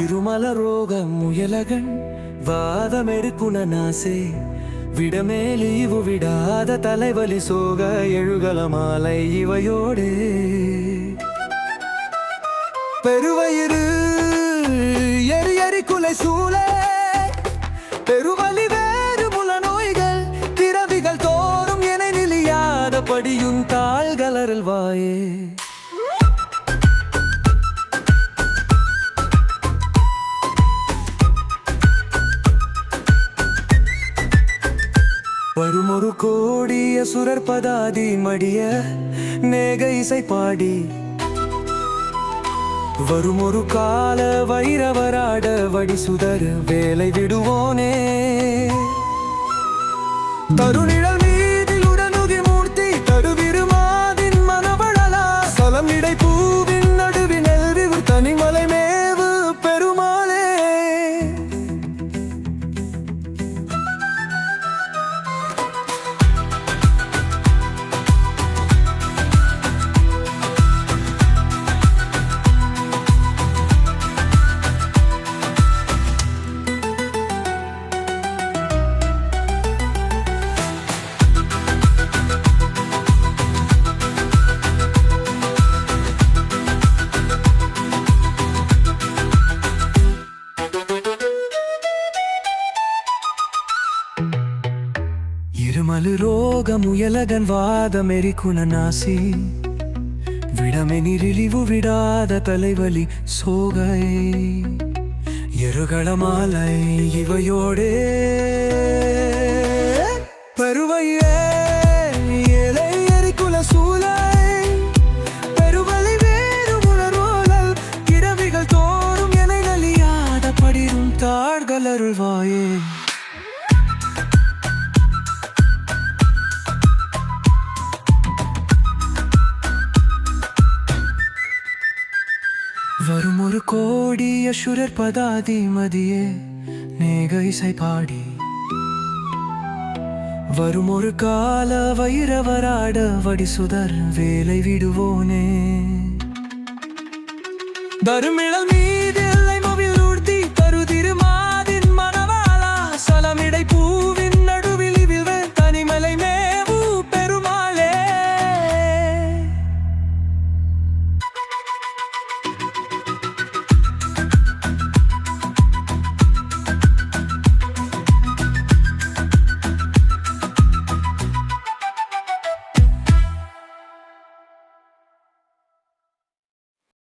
இருமல ரோக முயலகன் வாதமெடுக்குன நாசே விடமேலீவு விடாத தலைவலி சோக எழுகல மாலை இவையோடு. பெருவயிறு எரி எரி குலை சூழ. பெருவலி தாள்களரில் வரும் ஒரு கோடிய சுரர் பதாதி மடிய நேக இசை பாடி. வருமொரு கால வைரவராட வடி சுதர் வேலை விடுவோனே. தருணி இருமலு ரோக முயலகன் வாதமெரிக்குன நாசி விடமெனிரிழிவு விடாத தலைவலி சோகை. எருகள மாலை இவையோடே. வரும் ஒரு கோடி அசுரர் பதாதி மதியே நேக இசை பாடி. வரும் ஒரு கால வைரவராட வடி சுதர் வேலை விடுவோனே. தருமிழமே